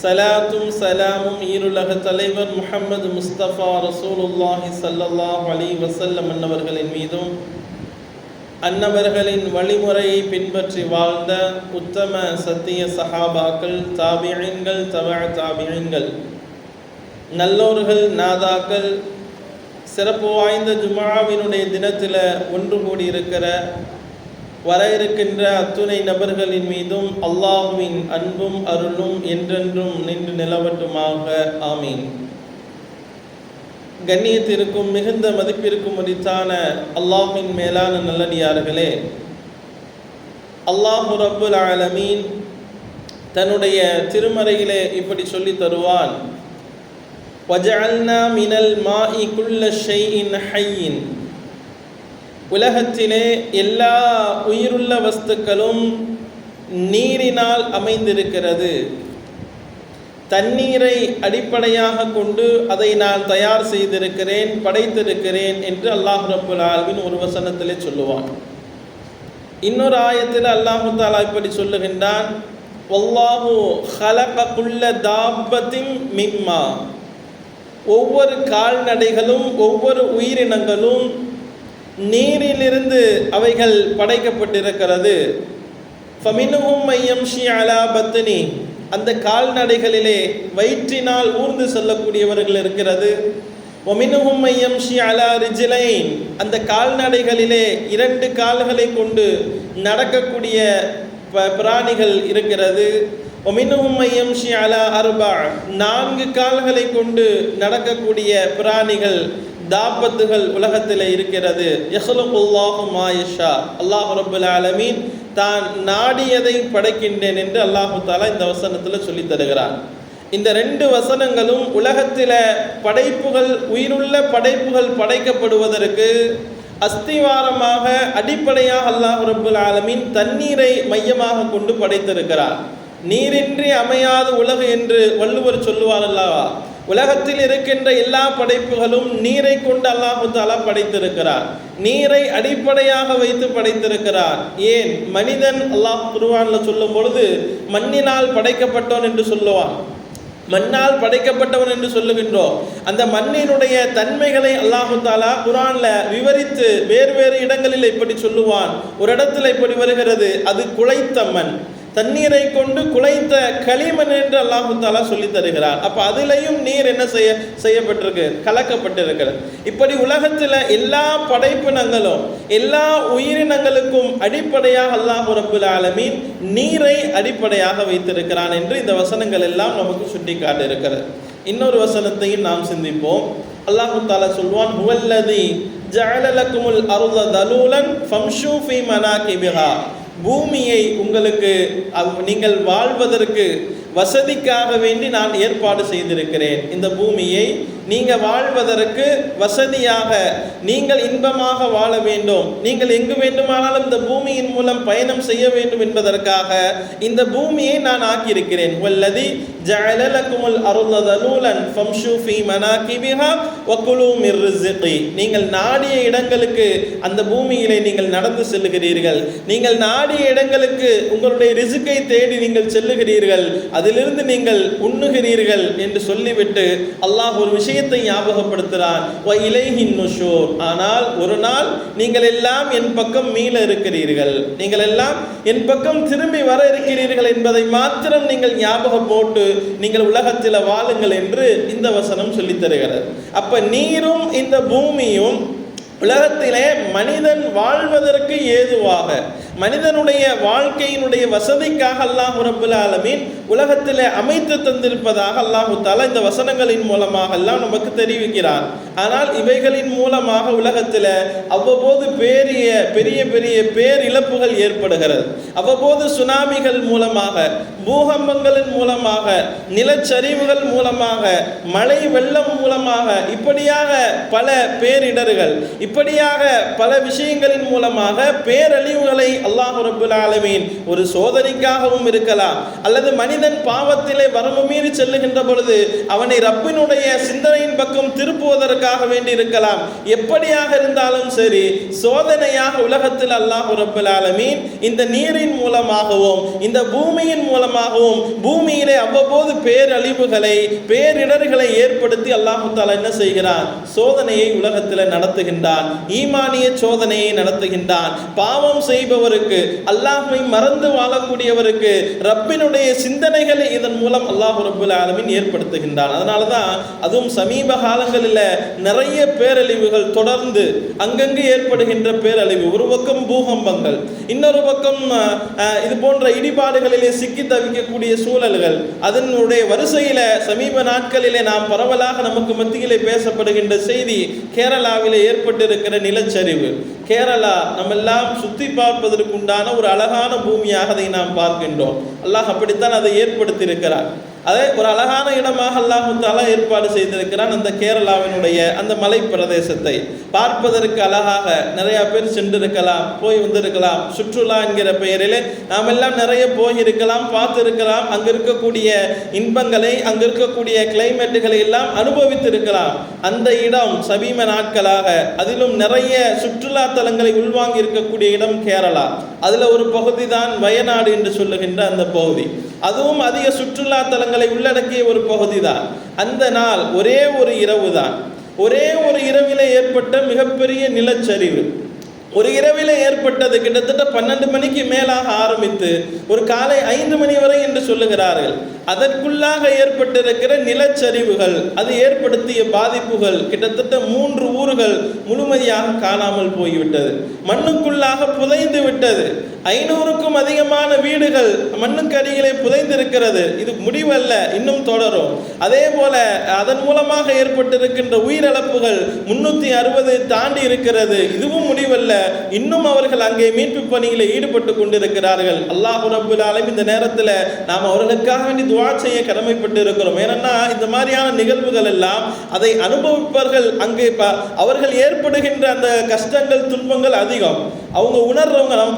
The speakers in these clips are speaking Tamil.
சலாத்தும் சலாமும் ஈருலக தலைவர் முஹம்மது முஸ்தபா ரசூலுல்லாஹி ஸல்லல்லாஹு அலி வசல்லம் அன்னவர்களின் மீதும் அன்னவர்களின் வழிமுறையை பின்பற்றி வாழ்ந்த உத்தம சத்திய சஹாபாக்கள் தாபியங்கள் தவ தாபியங்கள் நல்லோர்கள் நாதாக்கள் சிறப்பு வாய்ந்த ஜுமாவினுடைய தினத்தில் ஒன்று கூடியிருக்கிற வர இருக்கின்ற அத்துணை நபர்களின் மீதும் அல்லாஹுவின் அன்பும் அருளும் என்றென்றும் நின்று நிலவட்டுமாக. ஆமீன். கண்ணியத்திற்கும் மிகுந்த மதிப்பிற்கும் உரித்தான அல்லாஹின் மேலான நல்லடியார்களே அல்லாஹு ரப்புல் ஆலமீன் தன்னுடைய திருமறையிலே இப்படி சொல்லி தருவான். வஜஅல்னா மினல் மாஇ குல்ல ஷைஇன் ஹையின் உலகத்திலே எல்லா உயிருள்ள வஸ்துக்களும் நீரினால் அமைந்திருக்கிறது. தண்ணீரை அடிப்படையாக கொண்டு அதை நான் தயார் செய்திருக்கிறேன் படைத்திருக்கிறேன் என்று அல்லாஹ் ரபுல் ஆல்வின் ஒரு வசனத்திலே சொல்லுவான். இன்னொரு ஆயத்தில் அல்லாஹு தாலா இப்படி சொல்லுகின்றான். ஒல்லாஹு ஹலக தாபத்தின் மிம்மா. ஒவ்வொரு கால்நடைகளும் ஒவ்வொரு உயிரினங்களும் நீரிலிருந்து அவைகள் படைக்கப்பட்டிருக்கிறது. ஃபமினுகும் மையம் ஷி அலா பத்தினி. அந்த கால்நடைகளிலே வயிற்றினால் ஊர்ந்து செல்லக்கூடியவர்கள் இருக்கிறது. ஒமினுகும் மையம் அலா ரிஜிலைன். அந்த கால்நடைகளிலே இரண்டு கால்களை கொண்டு நடக்கக்கூடிய பிராணிகள் இருக்கிறது. ஒமினுகும் மையம் ஷி அலா அருபா. நான்கு கால்களை கொண்டு நடக்கக்கூடிய பிராணிகள் தாபத்துகள் உலகத்தில் இருக்கிறது. யஹ்லுகுல்லாஹு மாயிஷா அல்லாஹ் ரபுல் ஆலமீன் தான் நாடியதை படைக்கின்றேன் என்று அல்லாஹு தாலா இந்த வசனத்தில் சொல்லி தருகிறான். இந்த ரெண்டு வசனங்களும் உலகத்தில் படைப்புகள் உயிருள்ள படைப்புகள் படைக்கப்படுவதற்கு அஸ்திவாரமாக அடிப்படையாக அல்லாஹ் ரபுல் ஆலமீன் தண்ணீரை மையமாக கொண்டு படைத்திருக்கிறார். நீரின்றி அமையாத உலகு என்று வள்ளுவர் சொல்லுவார் அல்லவா? உலகத்தில் இருக்கின்ற எல்லா படைப்புகளும் நீரை கொண்டு அல்லாஹு தாலா படைத்திருக்கிறார். நீரை அடிப்படையாக வைத்து படைத்திருக்கிறார். ஏன்? மனிதன் அல்லாஹ் குருவான்ல சொல்லும் பொழுது மண்ணினால் படைக்கப்பட்டவன் என்று சொல்லுவான். மண்ணால் படைக்கப்பட்டவன் என்று சொல்லுகின்றோம். அந்த மண்ணினுடைய தன்மைகளை அல்லாஹு தாலா குரான்ல விவரித்து வேறு வேறு இடங்களில் இப்படி சொல்லுவான். ஒரு இடத்துல இப்படி வருகிறது அது குழைத்த மண். தண்ணீரை கொண்டு குலைத்த களிமண் என்று அல்லாஹு தாலா சொல்லி தருகிறார். அப்போ அதுலேயும் நீர் என்ன செய்ய செய்யப்பட்டிருக்கு? கலக்கப்பட்டிருக்கிறது. இப்படி உலகத்தில் எல்லா படைப்பினங்களும் எல்லா உயிரினங்களுக்கும் அடிப்படையாக அல்லாஹு ரபுல் ஆலமீன் நீரை அடிப்படையாக வைத்திருக்கிறான் என்று இந்த வசனங்கள் எல்லாம் நமக்கு சுட்டி காட்டியிருக்கிறது இன்னொரு வசனத்தையும் நாம் சிந்திப்போம். அல்லாஹு தாலா சொல்வான் ஹுவல்லதி ஜஅலலக்குமுல் அருத தலூலன் ஃபம்ஷூ ஃபீ மனாகிபிஹா பூமியை உங்களுக்கு நீங்கள் வாழ்வதற்கு வசதிக்காக வேண்டி நான் ஏற்பாடு செய்திருக்கிறேன். இந்த பூமியை நீங்கள் வாழ்வதற்கு வசதியாக நீங்கள் இன்பமாக வாழ வேண்டும். நீங்கள் எங்கு வேண்டுமானாலும் இந்த பூமியின் மூலம் பயணம் செய்ய வேண்டும் என்பதற்காக இந்த பூமியை நான் ஆக்கியிருக்கிறேன். வல்லதி ஜஅலலக்குமுல் அருளதலூலன் ஃபம்ஷு ஃபீ மனாகிபிஹா வக்குலு மிர் நீங்கள் நாடிய இடங்களுக்கு அந்த பூமியிலே நீங்கள் நடந்து செல்லுகிறீர்கள். நீங்கள் நாடிய இடங்களுக்கு உங்களுடைய ரிசுக்கை தேடி நீங்கள் செல்லுகிறீர்கள். அதிலிருந்து நீங்கள் உண்ணுகிறீர்கள் என்று சொல்லிவிட்டு அல்லாஹ் ஒரு விஷயம் விஷயத்தை ஞாபகப்படுத்துகிறார். ஆனால் ஒரு நாள் நீங்கள் எல்லாம் என் பக்கம் மீள இருக்கிறீர்கள். நீங்கள் எல்லாம் என் பக்கம் திரும்பி வர இருக்கிறீர்கள் என்பதை மாத்திரம் நீங்கள் ஞாபகம் போட்டு நீங்கள் உலகத்தில் வாழுங்கள் என்று இந்த வசனம் சொல்லித் தருகிறது. அப்ப நீரும் இந்த பூமியும் உலகத்திலே மனிதன் வாழ்வதற்கு ஏதுவாக மனிதனுடைய வாழ்க்கையினுடைய வசதிக்காக அல்லாஹ் ரபுல் ஆலமீன் உலகத்தில் அமைத்து தந்திருப்பதாக அல்லாஹு தாலா இந்த வசனங்களின் மூலமாக எல்லாம் நமக்கு தெரிவிக்கிறார். ஆனால் இவைகளின் மூலமாக உலகத்தில் அவ்வப்போது பெரிய பெரிய பெரிய பேரிழப்புகள் ஏற்படுகிறது. அவ்வப்போது சுனாமிகள் மூலமாக பூகம்பங்களின் மூலமாக நிலச்சரிவுகள் மூலமாக மழை வெள்ளம் மூலமாக இப்படியாக பல பேரிடர்கள் இப்படியாக பல விஷயங்களின் மூலமாக பேரழிவுகளை அல்லாஹு ரபுல் ஆலமீன் ஒரு சோதனைக்காகவும் இருக்கலாம். அல்லது மனிதன் பாவத்திலே வரம்பு மீறி செல்லுகின்ற பொழுது அவனை ரப்பினுடைய சிந்தனையின் பக்கம் திருப்புவதற்காக வேண்டி இருக்கலாம். எப்படியாக இருந்தாலும் சரி சோதனையாக உலகத்தில் அல்லாஹு ரபுல் ஆலமீன் இந்த நீரின் மூலமாகவும் இந்த பூமியின் மூலமாகவும் பூமியிலே அவ்வப்போது பேரழிவுகளை பேரிடர்களை ஏற்படுத்தி அல்லாஹு தாலா என்ன செய்கிறான்? சோதனையை உலகத்தில் நடத்துகின்றான். ஈமானிய சோதனையை நடத்துகின்றான். பாவம் வாழக்கூடியவருக்கு அல்லாஹ்வை மறந்து வாழக்கூடியவருக்கு ரப்பினுடைய சிந்தனைகளை இதன் மூலம் அல்லாஹ் ரபுல் ஆலமின் ஏற்படுத்துகின்றான். அதனால தான் அதுவும் சமீப காலங்களில் நிறைய பேரழிவுகள் தொடர்ந்து அங்கங்கு ஏற்படுகின்ற பேரழிவு. ஒரு பக்கம் பூகம்பங்கள் இன்னொரு பக்கம் இது போன்ற இடிபாடுகளிலே சிக்கி தவிக்கக்கூடிய சூழல்கள் அதனுடைய வரிசையில் சமீப நாட்களிலே நாம் பரவலாக நமக்கு மத்தியிலே பேசப்படுகின்ற செய்தி கேரளாவிலே ஏற்பட்டிருக்கிற நிலச்சரிவு. கேரளா நம்ம எல்லாம் சுற்றி பார்ப்பது உண்டான ஒரு அழகான பூமியாக அதை நாம் பார்க்கின்றோம். அல்லாஹ் அப்படித்தான் அதை ஏற்படுத்தியிருக்கிறார். அதே ஒரு அழகான இடமாக அல்லாஹு ஏற்பாடு செய்திருக்கிறான் அந்த கேரளாவினுடைய அந்த மலை பிரதேசத்தை பார்ப்பதற்கு அழகாக நிறைய பேர் சென்றிருக்கலாம் போய் வந்திருக்கலாம். சுற்றுலா என்கிற பெயரிலே நாம் எல்லாம் நிறைய போயிருக்கலாம் பார்த்துருக்கலாம். அங்கே இருக்கக்கூடிய இன்பங்களை அங்கே இருக்கக்கூடிய கிளைமேட்டுகளை எல்லாம் அனுபவித்திருக்கலாம். அந்த இடம் சமீப நாட்களாக அதிலும் நிறைய சுற்றுலா தலங்களை உள்வாங்கி இருக்கக்கூடிய இடம் கேரளா. அதுல ஒரு பகுதி தான் வயநாடு என்று சொல்லுகின்ற அந்த பகுதி. அதுவும் அதிக சுற்றுலா தலங்கள் காலங்களை உள்ளடக்கிய ஒரு பகுதி தான் அந்த நாள் ஒரே ஒரு இரவு தான் ஒரே ஒரு இரவில் ஏற்பட்ட மிகப்பெரிய நிலச்சரிவு. ஒரு இரவில் ஏற்பட்டது கிட்டத்தட்ட பன்னெண்டு மணிக்கு மேலாக ஆரம்பித்து ஒரு காலை ஐந்து மணி வரை என்று சொல்லுகிறார்கள். அதற்குள்ளாக ஏற்பட்டிருக்கிற நிலச்சரிவுகள் அது ஏற்படுத்திய பாதிப்புகள் கிட்டத்தட்ட மூன்று ஊர்கள் முழுமையாக காணாமல் போய்விட்டது. மண்ணுக்குள்ளாக புதைந்து விட்டது. ஐநூறுக்கும் அதிகமான வீடுகள் மண்ணுக்கு அடியிலே புதைந்திருக்கிறது. இது முடிவல்ல இன்னும் தொடரும். அதே போல அதன் மூலமாக ஏற்பட்டிருக்கின்ற உயிரிழப்புகள் முன்னூத்தி அறுபது தாண்டி இருக்கிறது. இதுவும் முடிவல்ல இன்னும் அவர்கள் அங்கே மீட்பு பணியில் ஈடுபட்டு கொண்டிருக்கிறார்கள். அல்லாஹு ரபுல் இந்த நேரத்தில் நாம் அவர்களுக்காக வேண்டி துவா செய்ய கடமைப்பட்டு இருக்கிறோம் ஏன்னா இந்த மாதிரியான நிகழ்வுகள் எல்லாம் அதை அனுபவிப்பவர்கள் அங்கே அவர்கள் ஏற்படுகின்ற அந்த கஷ்டங்கள் துன்பங்கள் அதிகம். அவங்க உணர்றவங்க நம்ம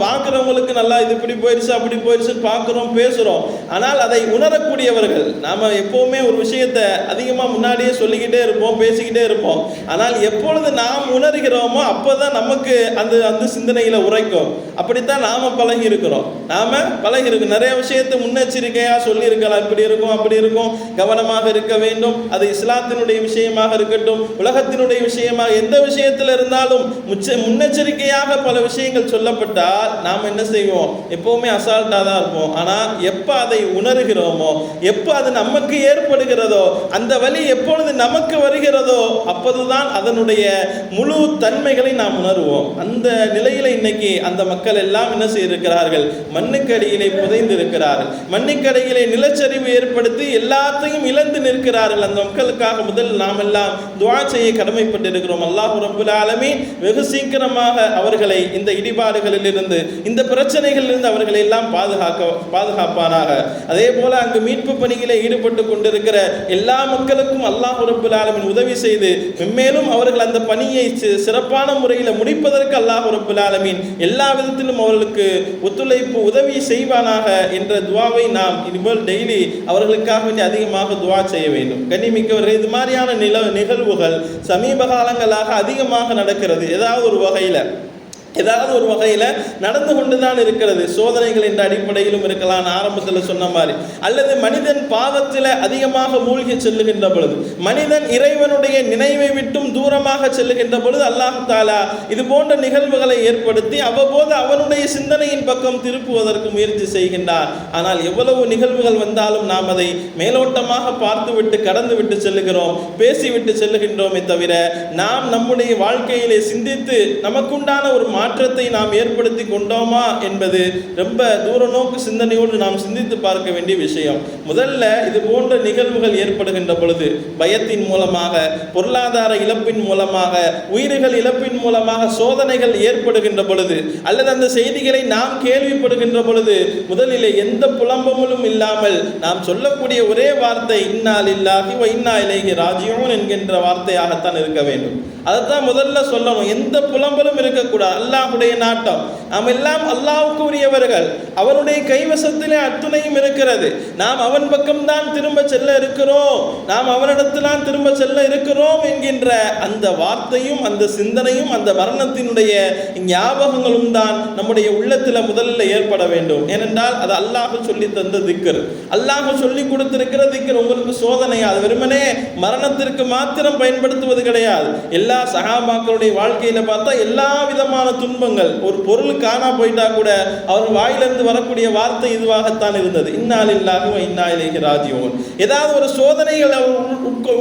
நம்மளுக்கு நல்லா இது இப்படி போயிடுச்சு அப்படி போயிடுச்சுன்னு பார்க்குறோம் பேசுகிறோம் ஆனால் அதை உணரக்கூடியவர்கள் நாம் எப்போவுமே ஒரு விஷயத்தை அதிகமாக முன்னாடியே சொல்லிக்கிட்டே இருப்போம் பேசிக்கிட்டே இருப்போம். ஆனால் எப்பொழுது நாம் உணர்கிறோமோ அப்போ தான் நமக்கு அந்த அந்த சிந்தனையில் உரைக்கும். அப்படித்தான் நாம் பழகி இருக்கிறோம். நாம் பழகி இருக்கோம் நிறைய விஷயத்தை முன்னெச்சரிக்கையாக சொல்லியிருக்கலாம். இப்படி இருக்கும் அப்படி இருக்கும். கவனமாக இருக்க வேண்டும். அது இஸ்லாத்தினுடைய விஷயமாக இருக்கட்டும் உலகத்தினுடைய விஷயமாக எந்த விஷயத்தில் இருந்தாலும் முச்ச முன்னெச்சரிக்கையாக பல விஷயங்கள் சொல்லப்பட்டால் நாம் என்ன செய்வோம்? எப்பவுமே அசால்ட்டாக தான் இருப்போம். ஆனால் எப்போ அதை உணர்கிறோமோ எப்போ அது நமக்கு ஏற்படுகிறதோ அந்த வழி எப்பொழுது நமக்கு வருகிறதோ அப்போதுதான் அதனுடைய முழு தன்மைகளை நாம் உணர்வோம். அந்த நிலையில் இன்னைக்கு அந்த மக்கள் எல்லாம் என்ன செய்திருக்கிறார்கள்? மண்ணுக்கு அடியிலே புதைந்து இருக்கிறார்கள் மண்ணுக்கு அடியிலே நிலச்சரிவு ஏற்படுத்தி எல்லாத்தையும் இழந்து நிற்கிறார்கள். அந்த மக்களுக்காக முதல் நாம் எல்லாம் துவா செய்ய கடமைப்பட்டிருக்கிறோம். அல்லாஹ் ரபுல் ஆலமீன் வெகு சீக்கிரமாக அவர்களை இந்த இடிபாடுகளில் இருந்து இந்த பிரச்சனைகளில் இருந்து அவர்களை எல்லாம் பாதுகாக்க பாதுகாப்பானாக. அதே போல அங்கு மீட்பு பணியிலே ஈடுபட்டு கொண்டிருக்கிற எல்லா மக்களுக்கும் அல்லாஹ் ரப்புல் ஆலமீன் உதவி செய்து மென்மேலும் அவர்கள் அந்த பணியை சிறப்பான முறையில் முடிப்பதற்கு அல்லாஹ் ரப்புல் ஆலமீன் எல்லா விதத்திலும் அவர்களுக்கு ஒத்துழைப்பு உதவி செய்வானாக என்ற துவாவை நாம் இனிமேல் டெய்லி அவர்களுக்காக வேண்டி அதிகமாக துவா செய்ய வேண்டும். கண்ணிமிக்கவர்கள் இது மாதிரியான நில நிகழ்வுகள் சமீப காலங்களாக அதிகமாக நடக்கிறது. ஏதாவது ஒரு வகையில் ஏதாவது ஒரு வகையில் நடந்து கொண்டு தான் இருக்கிறது. சோதனைகள் என்ற அடிப்படையிலும் இருக்கலாம். ஆரம்பத்தில் சொன்ன மாதிரி. அல்லது மனிதன் பாவத்தில் அதிகமாக மூழ்கி செல்லுகின்ற பொழுது மனிதன் இறைவனுடைய நினைவை விட்டும் தூரமாக செல்லுகின்ற பொழுது அல்லாஹ் தாலா இது போன்ற நிகழ்வுகளை ஏற்படுத்தி அவ்வப்போது அவனுடைய சிந்தனையின் பக்கம் திருப்புவதற்கு முயற்சி செய்கின்றார். ஆனால் எவ்வளவு நிகழ்வுகள் வந்தாலும் நாம் அதை மேலோட்டமாக பார்த்துவிட்டு கடந்து விட்டு செல்லுகிறோம் பேசிவிட்டு செல்லுகின்றோமே தவிர நாம் நம்முடைய வாழ்க்கையிலே சிந்தித்து நமக்குண்டான ஒரு மாற்றத்தை நாம் ஏற்படுத்தி கொண்டோமா என்பது ரொம்ப தூர நோக்கு சிந்தனையோடு நாம் சிந்தித்து பார்க்க வேண்டிய விஷயம். முதல்ல இது போன்ற நிகழ்வுகள் ஏற்படுகின்ற பொழுது பயத்தின் மூலமாக பொருளாதார இழப்பின் மூலமாக உயிர்கள் இழப்பின் மூலமாக சோதனைகள் ஏற்படுகின்ற பொழுது அல்லது அந்த செய்திகளை நாம் கேள்விப்படுகின்ற பொழுது முதலிலே எந்த புலம்பமும் இல்லாமல் நாம் சொல்லக்கூடிய ஒரே வார்த்தை இன்னால் இல்லாஹி இன்னா இலைஹி ராஜியோன் என்கின்ற வார்த்தையாகத்தான் இருக்க வேண்டும். அதைத்தான் முதல்ல சொல்லணும். எந்த புலம்பலும் இருக்கக்கூடாது. அல்லாஹுடைய நாட்டம். நாம் எல்லாம் அல்லாவுக்கு உரியவர்கள் அவனுடைய கைவசத்திலே அத்துணையும் இருக்கிறது. நாம் அவன் பக்கம்தான் திரும்ப செல்ல இருக்கிறோம். நாம் அவனிடத்தில்தான் திரும்ப செல்ல இருக்கிறோம் என்கின்ற அந்த வார்த்தையும் அந்த சிந்தனையும் அந்த மரணத்தினுடைய ஞாபகங்களும் தான் நம்முடைய உள்ளத்தில் முதல்ல ஏற்பட வேண்டும். ஏனென்றால் அது அல்லாஹ் சொல்லி தந்த திக்கர் அல்லாஹ் சொல்லி கொடுத்திருக்கிற திக்கர் உங்களுக்கு சோதனை. அது வெறுமனே மரணத்திற்கு மாத்திரம் பயன்படுத்துவது கிடையாது. எல்லா சகாபாக்களுடைய வாழ்க்கையில பார்த்தா எல்லா விதமான துன்பங்கள். ஒரு பொருள் காணா போயிட்டா கூட அவர் வாயிலிருந்து வரக்கூடிய வார்த்தை இதுவாகத்தான் இருந்தது. இன்னாலில்லாஹி வ இன்னா ஏதாவது ஒரு சோதனைகள் அவர்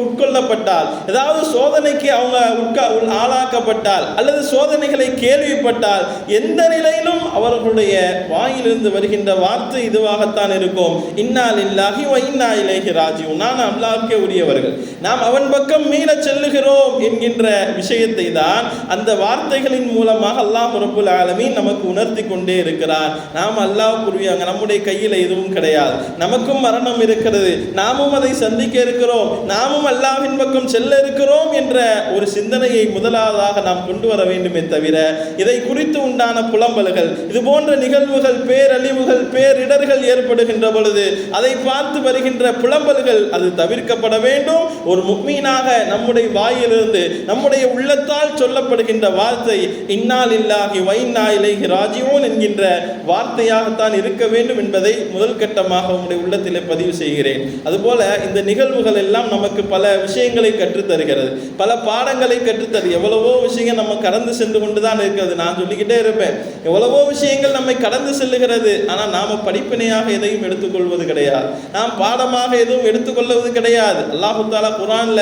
உட்கொள்ளப்பட்டால் ஏதாவது சோதனைக்கு அவங்க உட்கா ஆளாக்கப்பட்டால் அல்லது சோதனைகளை கேள்விப்பட்டால் எந்த நிலையிலும் அவர்களுடைய வாயிலிருந்து வருகின்ற வார்த்தை இதுவாகத்தான் இருக்கும். இன்னாலில்லாஹி வ இன்னா இலைஹி ராஜிஊன். நான் அல்லாவுக்கே உரியவர்கள். நாம் அவன் பக்கம் மீளச் செல்லுகிறோம் என்கின்ற விஷயத்தை தான் அந்த வார்த்தைகளின் மூலமாக அல்லாஹ் ரப்புல் ஆலமீன் நமக்கு உணர்த்தி கொண்டே இருக்கிறார். நாம் அல்லாஹ் புரியாங்க நம்முடைய கையில் எதுவும் கிடையாது. நமக்கும் மரணம் இருக்கிறது. நாமும் அதை சந்திக்க இருக்கிறோம். நாமும் அல்லாஹ்வின் பக்கம் செல்ல இருக்கிறோம் என்ற ஒரு சிந்தனையை முதலாவதாக நாம் கொண்டு வர வேண்டுமே தவிர இதை குறித்து உண்டான புலம்பல்கள் இது போன்ற நிகழ்வுகள் பேரழிவுகள் பேரிடர்கள் ஏற்படுகின்ற பொழுது அதை பார்த்து வருகின்ற புலம்பல்கள் அது தவிர்க்கப்பட வேண்டும். ஒரு முக்மீனாக நம்முடைய வாயிலிருந்து நம்முடைய உள்ளத்தால் சொல்லப்படுகின்ற வார்த்தை இன்னால் இல்லாஹி வைன்னா இலைஹி ராஜிவோன் என்கின்ற வார்த்தையாகத்தான் இருக்க வேண்டும் என்பதை முதல் கட்டமாக உங்களுடைய உள்ளத்திலே பதிவு செய்கிறேன். அதுபோல இந்த நிகழ்வுகள் எல்லாம் நமக்கு பல விஷயங்களை கற்றுத்தருகிறது. பல பாடங்களை கற்றுத்தரு எவ்வளவோ விஷயங்கள் நம்ம கடந்து சென்று கொண்டு தான் இருக்கிறது. நான் சொல்லிக்கிட்டே இருப்பேன். எவ்வளவோ விஷயங்கள் நம்மை கடந்து செல்லுகிறது. ஆனால் நாம் படிப்பினையாக எதையும் எடுத்துக்கொள்வது கிடையாது. நாம் பாடமாக எதுவும் எடுத்துக்கொள்வது கிடையாது. அல்லாஹு தாலா குரான்ல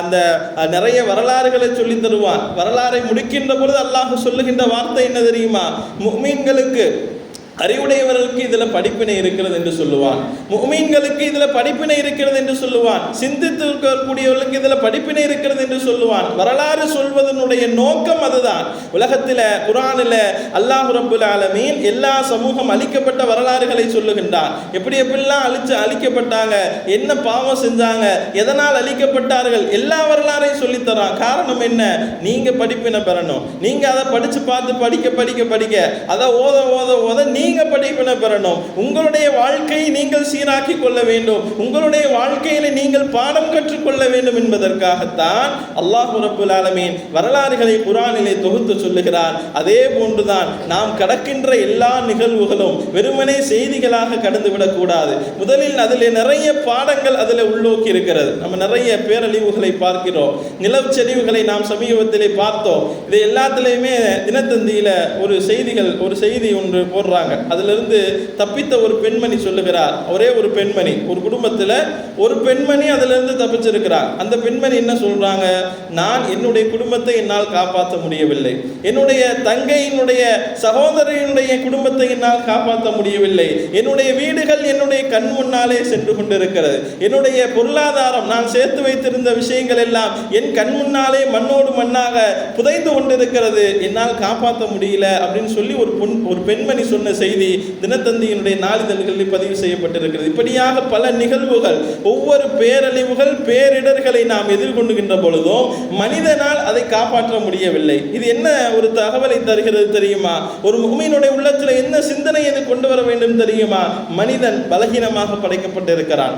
அந்த நிறைய வரலாறுகளை சொல்லி தருவான். வரலாறை முடிக்கின்ற பொழுது அல்லாஹு சொல்லி சொல்லுகின்ற வார்த்தை என்ன தெரியுமா? முக்மீன்களுக்கு அறிவுடையவர்களுக்கு இதில் படிப்பினை இருக்கிறது என்று சொல்லுவான். முஃமின்களுக்கு இதில் படிப்பினை இருக்கிறது என்று சொல்லுவான். சிந்தித்து இருக்கக்கூடியவர்களுக்கு இதில் படிப்பினை இருக்கிறது என்று சொல்லுவான். வரலாறு சொல்வதனுடைய நோக்கம் அதுதான். உலகத்தில் குரானில் அல்லாஹ் ரபுல் ஆலமீன் எல்லா சமூகம் அழிக்கப்பட்ட வரலாறுகளை சொல்லுகின்றான். எப்படி எப்படிலாம் அழிச்சு அழிக்கப்பட்டாங்க? என்ன பாவம் செஞ்சாங்க? எதனால் அழிக்கப்பட்டார்கள்? எல்லா வரலாறையும் சொல்லித் தரான் காரணம் என்ன? நீங்க படிப்பினை பெறணும். நீங்க அதை படிச்சு பார்த்து படிக்க படிக்க படிக்க. அதை ஓத ஓத ஓத நீங்க படிப்பினை பெறணும். உங்களுடைய வாழ்க்கையை நீங்கள் சீராக்கி கொள்ள வேண்டும். உங்களுடைய வாழ்க்கையில நீங்கள் பாடம் கற்றுக்கொள்ள வேண்டும் என்பதற்காகத்தான் அல்லாஹ் ரபுல் ஆலமீன் வரலாறுகளை குரானிலே தொகுத்து சொல்லுகிறார். அதே போன்றுதான் நாம் கடக்கின்ற எல்லா நிகழ்வுகளும் வெறுமனே செய்திகளாக கடந்து விடக்கூடாது முதலில் அதில் நிறைய பாடங்கள் அதில் உள்நோக்கி இருக்கிறது. நம்ம நிறைய பேரழிவுகளை பார்க்கிறோம். நிலச்சரிவுகளை நாம் சமீபத்திலே பார்த்தோம். இது எல்லாத்துலேயுமே தினத்தந்தியில ஒரு செய்திகள் ஒரு செய்தி ஒன்று போடுறாங்க. அதிலிருந்து தப்பித்த ஒரு பெண்மணி சொல்லுகிறார். ஒரே ஒரு பெண்மணி ஒரு குடும்பத்தில் ஒரு பெண்மணி அதிலிருந்து தப்பிச்சிருக்கிறார். அந்த பெண்மணி என்ன சொல்கிறாங்க நான் என்னுடைய குடும்பத்தை என்னால் காப்பாற்ற முடியவில்லை. என்னுடைய தங்கையினுடைய சகோதரியினுடைய குடும்பத்தை என்னால் காப்பாற்ற முடியவில்லை. என்னுடைய வீடுகள் என்னுடைய கண் முன்னாலே சென்று கொண்டிருக்கிறது. என்னுடைய பொருளாதாரம் நான் சேர்த்து வைத்திருந்த விஷயங்கள் எல்லாம் என் கண் முன்னாலே மண்ணோடு மண்ணாக புதைந்து கொண்டிருக்கிறது. என்னால் காப்பாற்ற முடியல அப்படின்னு சொல்லி ஒரு பொன் ஒரு பெண்மணி சொன்ன செய்தி தினத்தந்தியினுடைய நாளிதழ்களில் பதிவு செய்யப்பட்டிருக்கிறது. இப்படியாக பல நிகழ்வுகள் ஒவ்வொரு பேரழிவுகள் பேரிடர்களை நாம் எதிர்கொண்டுகின்ற பொழுதும் மனிதனால் அதை காப்பாற்ற முடியவில்லை. இது என்ன ஒரு தகவலை தருகிறது தெரியுமா? ஒரு முகமையினுடைய உள்ளத்தில் என்ன சிந்தனை இது கொண்டு வர வேண்டும் தெரியுமா? மனிதன் பலகீனமாக படைக்கப்பட்டிருக்கிறான்.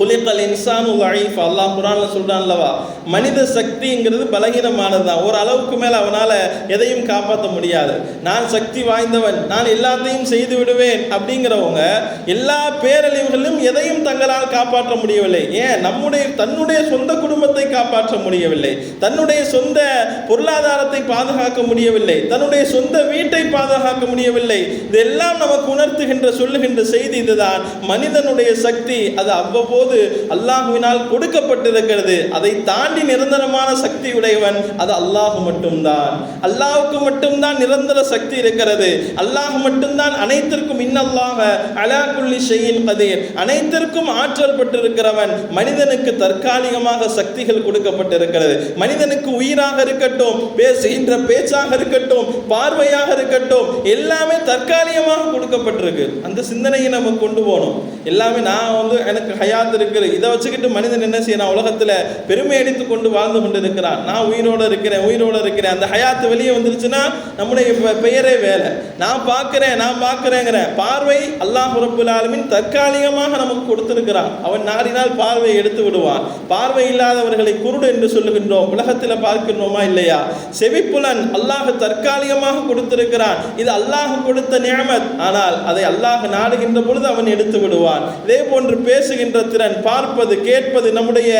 குலிக்கல் இன்சானு லைஃப் அல்லாஹ் குரான்ல சொல்கிறான் அல்லவா மனித சக்திங்கிறது பலகீனமானது தான் ஒரு அளவுக்கு மேலே அவனால் எதையும் காப்பாற்ற முடியாது. நான் சக்தி வாய்ந்தவன் நான் எல்லாத்தையும் செய்து விடுவேன் அப்படிங்கிறவங்க எல்லா பேரழிவுகளிலும் எதையும் தங்களால் காப்பாற்ற முடியவில்லை. ஏன்? நம்முடைய தன்னுடைய சொந்த குடும்பத்தை காப்பாற்ற முடியவில்லை. தன்னுடைய சொந்த பொருளாதாரத்தை பாதுகாக்க முடியவில்லை. தன்னுடைய சொந்த வீட்டை பாதுகாக்க முடியவில்லை. இதெல்லாம் நமக்கு உணர்த்துகின்ற சொல்லுகின்ற செய்தி இதுதான். மனிதனுடைய சக்தி அது அவ்வப்போது போது அல்லாஹுவினால் கொடுக்கப்பட்டிருக்கிறது. அதை தாண்டி நிரந்தரமான சக்தி உடையவன் அது அல்லாஹ் மட்டும்தான். அல்லாஹுக்கு மட்டும்தான் நிரந்தர சக்தி இருக்கிறது. அல்லாஹ் மட்டும்தான் அனைத்திற்கும் இன்னல்லாக அலா குல்லி ஷையின் கதீர். அனைத்திற்கும் ஆற்றல் பட்டிருக்கிறவன் மனிதனுக்கு தற்காலிகமாக சக்திகள் கொடுக்கப்பட்டிருக்கிறது. மனிதனுக்கு உயிராக இருக்கட்டும் பேசுகின்ற பேச்சாக இருக்கட்டும் பார்வையாக இருக்கட்டும் எல்லாமே தற்காலிகமாக கொடுக்கப்பட்டிருக்கு. அந்த சிந்தனையை நம்ம கொண்டு போகணும். எல்லாமே நான் வந்து எனக்கு ஹயாத் இருக்கிற இதை வச்சுக்கிட்டு மனிதன் என்ன செய்யறான்? உலகத்தில் பெருமை அடித்து கொண்டு வாழ்ந்து கொண்டு இருக்கிறான் நான் உயிரோடு இருக்கிறேன் உயிரோடு இருக்கிறேன். அந்த ஹயாத்து வெளியே வந்துருச்சுன்னா நம்முடைய பெயரே வேலை. நான் பார்க்குறேன் நான் பார்க்குறேங்கிற பார்வை அல்லாஹ் ரப்புல் தற்காலிகமாக நமக்கு கொடுத்துருக்கிறான். அவன் நாடினால் பார்வையை எடுத்து விடுவான். பார்வை இல்லாதவர்களை குருடு என்று சொல்லுகின்றோம். உலகத்தில் பார்க்கின்றோமா இல்லையா? செவிப்புலன் அல்லாஹ் தற்காலிகமாக கொடுத்திருக்கிறான். இது அல்லாஹ் கொடுத்த நியமத். ஆனால் அதை அல்லாஹ் நாடுகின்ற பொழுது அவன் எடுத்து விடுவான். இதே போன்று பேசுகின்ற திறன் பார்ப்பது கேட்பது நம்முடைய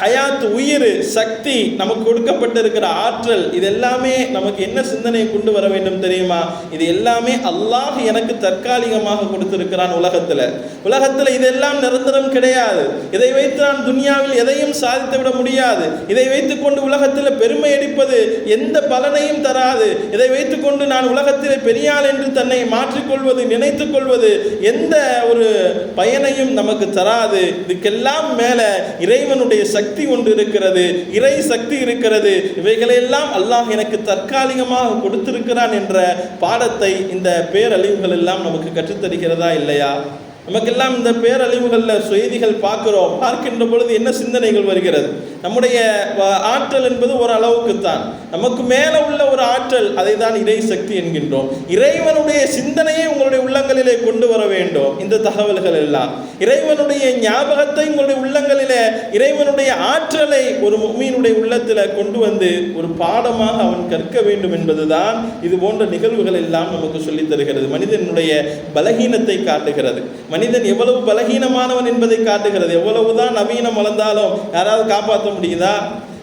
ஹயாத் உயிர் சக்தி நமக்கு கொடுக்கப்பட்டிருக்கிற ஆற்றல் இது எல்லாமே நமக்கு என்ன சிந்தனை கொண்டு வர வேண்டும் தெரியுமா? இது எல்லாமே அல்லாஹ் எனக்கு தற்காலிகமாக கொடுத்திருக்கிறான் உலகத்தில். உலகத்தில் இதெல்லாம் நிரந்தரம் கிடையாது. இதை வைத்து நான் துனியாவில் எதையும் சாதித்து விட முடியாது. இதை வைத்துக்கொண்டு உலகத்தில் பெருமை அடிப்பது எந்த பலனையும் தராது. இதை வைத்துக்கொண்டு நான் உலகத்திலே பெரியாள் என்று தன்னை மாற்றிக்கொள்வது நினைத்துக் கொள்வது எந்த ஒரு பயனையும் நமக்கு தராது. இதுக்கெல்லாம் மேல இறைவனுடைய சக்தி ஒன்று இருக்கிறது. இறை சக்தி இருக்கிறது. இவைகளையெல்லாம் அல்லாஹ் எனக்கு தற்காலிகமாக கொடுத்திருக்கிறான் என்ற பாடத்தை இந்த பேரழிவுகள் எல்லாம் நமக்கு கற்றுத்தருகிறதா இல்லையா? நமக்கெல்லாம் இந்த பேரழிவுகளில் செய்திகள் பார்க்கிறோம். பார்க்கின்ற பொழுது என்ன சிந்தனைகள் வருகிறது? நம்முடைய ஆற்றல் என்பது ஒரு அளவுக்கு தான் நமக்கு மேலே உள்ள ஒரு ஆற்றல் அதை தான் இறை சக்தி என்கின்றோம். இறைவனுடைய சிந்தனையை உங்களுடைய உள்ளங்களிலே கொண்டு வர வேண்டும். இந்த தகவல்கள் எல்லாம். இறைவனுடைய ஞாபகத்தை உங்களுடைய உள்ளங்களிலே இறைவனுடைய ஆற்றலை ஒரு மீனுடைய உள்ளத்தில் கொண்டு வந்து ஒரு பாடமாக அவன் கற்க வேண்டும் என்பதுதான் இது போன்ற நிகழ்வுகள் எல்லாம் நமக்கு சொல்லித் தருகிறது. மனிதனுடைய பலகீனத்தை காட்டுகிறது. மனிதன் எவ்வளவு பலகீனமானவன் என்பதை காட்டுகிறது. எவ்வளவுதான் நவீனம் வளர்ந்தாலும் யாராவது காப்பாற்ற முடியுதா?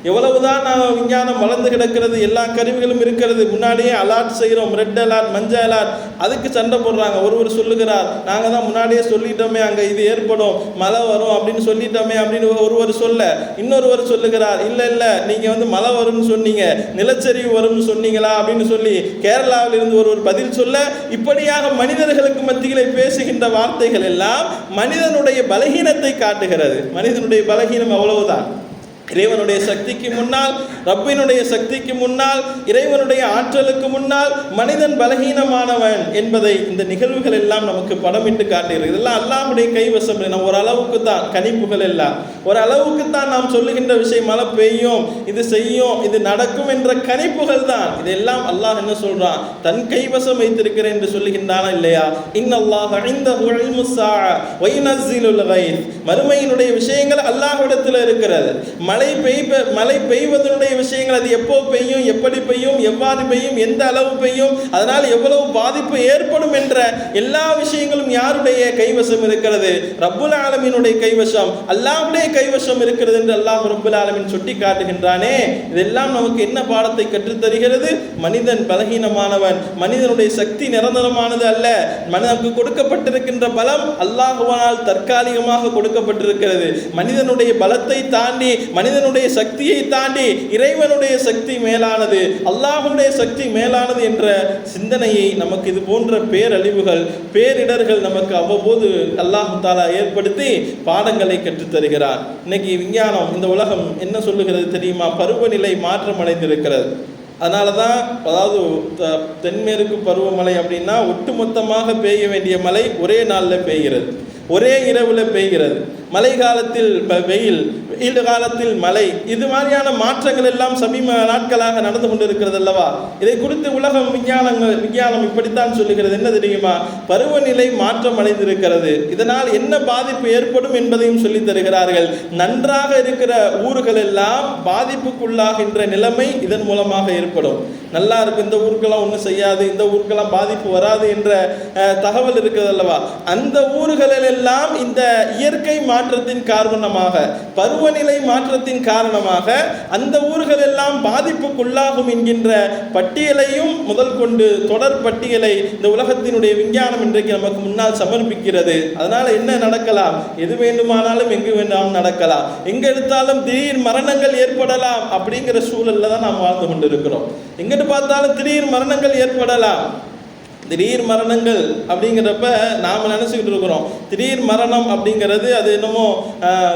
எவ்வளவுதான் நான் விஞ்ஞானம் வளர்ந்து கிடக்கிறது எல்லா கருவிகளும் இருக்கிறது முன்னாடியே அலாட் செய்கிறோம் ரெட் அலாட் மஞ்சள் அலாட் அதுக்கு சண்டை போடுறாங்க. ஒருவர் சொல்லுகிறார் நாங்கள் தான் முன்னாடியே சொல்லிட்டோமே அங்கே இது ஏற்படும் மழை வரும் அப்படின்னு சொல்லிட்டோமே அப்படின்னு ஒருவர் சொல்ல இன்னொருவர் சொல்லுகிறார் இல்லை இல்லை நீங்கள் வந்து மழை வரும்னு சொன்னீங்க நிலச்சரிவு வரும்னு சொன்னீங்களா? அப்படின்னு சொல்லி கேரளாவில் இருந்து ஒருவர் பதில் சொல்ல இப்படியாக மனிதர்களுக்கு மத்தியிலே பேசுகின்ற வார்த்தைகள் எல்லாம் மனிதனுடைய பலகீனத்தை காட்டுகிறது. மனிதனுடைய பலகீனம் அவ்வளவுதான். இறைவனுடைய சக்திக்கு முன்னால் ரப்பினுடைய சக்திக்கு முன்னால் இறைவனுடைய ஆற்றலுக்கு முன்னால் மனிதன் பலகீனமானவன் என்பதை இந்த நிகழ்வுகள் எல்லாம் நமக்கு படமிட்டு காட்டுகிறது. இதெல்லாம் அல்லாமுடைய கைவசம். இல்லை. நம்ம ஒரு அளவுக்கு தான் கணிப்புகள் எல்லாம். ஒரு அளவுக்கு தான் நாம் சொல்லுகின்ற விஷயம் மழை பெய்யும் இது செய்யும் இது நடக்கும் என்ற கணிப்புகள் தான். இதெல்லாம் அல்லாஹ் என்ன சொல்றான்? தன் கைவசம் வைத்திருக்கிறேன் என்று சொல்லுகின்றானா இல்லையா? இன்னல்லாஹ் அழிந்த மறுமையினுடைய விஷயங்கள் இடத்துல இருக்கிறது. மழை பெய்ப மழை பெய்வதனுடைய விஷயங்கள் அது எப்போ பெய்யும் எப்படி பெய்யும் எவ்வாறு பெய்யும் எந்த அளவு பெய்யும் அதனால் எவ்வளவு பாதிப்பு ஏற்படும் என்ற எல்லா விஷயங்களும் யாருடைய கைவசம் இருக்கிறது? ரப்புல் ஆலமீனுடைய கைவசம் அல்லாவுடைய கைவசம் இருக்கிறது என்று அல்லாஹ் ரப்புல் ஆலமின் சுட்டி காட்டுகின்றானே இதெல்லாம் நமக்கு என்ன பாடத்தை கற்றுத் தருகிறது மனிதன் பலகீனமானவன் மனிதனுடைய சக்தி நிரந்தரமானது அல்ல. மனிதனுக்கு கொடுக்கப்பட்டிருக்கின்ற பலம் அல்லாஹுவானால் தற்காலிகமாக கொடுக்கப்பட்டிருக்கிறது. மனிதனுடைய பலத்தை தாண்டி மனிதனுடைய சக்தியை தாண்டி இறைவனுடைய சக்தி மேலானது அல்லாஹனுடைய சக்தி மேலானது என்ற சிந்தனையை நமக்கு இது போன்ற பேரழிவுகள் பேரிடர்கள் நமக்கு அவ்வப்போது அல்லாஹு தாலா ஏற்படுத்தி பாடங்களை கற்றுத்தருகிறார் இன்னைக்கு விஞ்ஞானம் இந்த உலகம் என்ன சொல்லுகிறது தெரியுமா? பருவநிலை மாற்றம் அடைந்திருக்கிறது. அதனால தான் அதாவது தென்மேற்கு பருவமழை அப்படின்னா ஒட்டுமொத்தமாக பெய்ய வேண்டிய மழை ஒரே நாளில் பெய்கிறது. ஒரே இரவில் பெய்கிறது. மழை காலத்தில் வெயில் வெயில் காலத்தில் மழை இது மாதிரியான மாற்றங்கள் எல்லாம் சமீப நாட்களாக நடந்து கொண்டிருக்கிறது அல்லவா? இதை குறித்து உலகம் விஞ்ஞானங்கள் விஞ்ஞானம் இப்படித்தான் சொல்லுகிறது. என்ன தெரியுமா? பருவநிலை மாற்றம் அடைந்திருக்கிறது. இதனால் என்ன பாதிப்பு ஏற்படும் என்பதையும் சொல்லித் தருகிறார்கள். நன்றாக இருக்கிற ஊர்கள் எல்லாம் பாதிப்புக்குள்ளாகின்ற நிலைமை இதன் மூலமாக ஏற்படும். நல்லா இருக்கும். இந்த ஊருக்கெல்லாம் ஒன்றும் செய்யாது. இந்த ஊருக்கெல்லாம் பாதிப்பு வராது என்ற தகவல் இருக்கிறது அல்லவா? அந்த ஊர்களில் எல்லாம் இந்த இயற்கை மாற்றத்தின் காரணமாக பருவநிலை மாற்றத்தின் காரணமாக அந்த ஊர்கள் எல்லாம் பாதிப்புக்குள்ளாகும் என்கின்ற பட்டியலையும் முதல் கொண்டு தொடர் பட்டியலை இந்த உலகத்தினுடைய விஞ்ஞானம் இன்றைக்கு நமக்கு முன்னால் சமர்ப்பிக்கிறது. அதனால என்ன நடக்கலாம்? எது வேண்டுமானாலும் எங்கு வேண்டாலும் நடக்கலாம். எங்கே எடுத்தாலும் திடீர் மரணங்கள் ஏற்படலாம் அப்படிங்கிற சூழல்ல தான் நாம் வாழ்ந்து கொண்டிருக்கிறோம். எங்கிட்டு பார்த்தாலும் திடீர் மரணங்கள் ஏற்படலாம். திடீர் மரணங்கள் அப்படிங்கிறப்ப நாம் நினச்சிக்கிட்டு இருக்கிறோம். திடீர் மரணம் அப்படிங்கிறது அது என்னமோ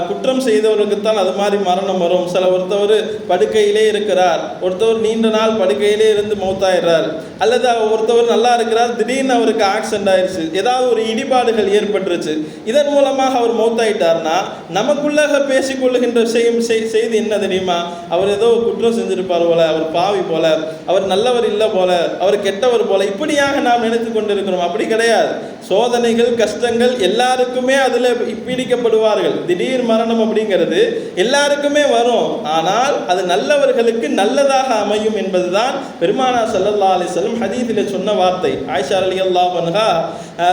குற்றம் செய்தவருக்குத்தான் அது மாதிரி மரணம் வரும். சில ஒருத்தவர் படுக்கையிலே இருக்கிறார். ஒருத்தவர் நீண்ட நாள் படுக்கையிலே இருந்து மௌத்தாயிடுறார். அல்லது ஒருத்தவர் நல்லா இருக்கிறார் திடீர்னு அவருக்கு ஆக்சிடென்ட் ஆயிடுச்சு ஏதாவது ஒரு இடிபாடுகள் ஏற்பட்டுருச்சு இதன் மூலமாக அவர் மௌத்தாயிட்டார்னா நமக்குள்ளாக பேசிக்கொள்ளுகின்ற செய்யும் செய்- செய்தி என்ன தெரியுமா? அவர் ஏதோ குற்றம் செஞ்சிருப்பார் போல அவர் பாவி போல அவர் நல்லவர் இல்லை போல அவர் கெட்டவர் போல இப்படியாக நாம் நினைத்து கொண்டிருக்கிறோம். அப்படி கிடையாது. சோதனைகள் கஷ்டங்கள் எல்லாருக்குமே அதில் பீடிக்கப்படுவார்கள். திடீர் மரணம் அப்படிங்கிறது எல்லாருக்குமே வரும். ஆனால் அது நல்லவர்களுக்கு நல்லதாக அமையும் என்பதுதான் பெருமானா சல்லல்லா அலிஸ்லம் ஹதீதில் சொன்ன வார்த்தை. ஆயிஷா அலி அல்லாஹ் பண்ணுகா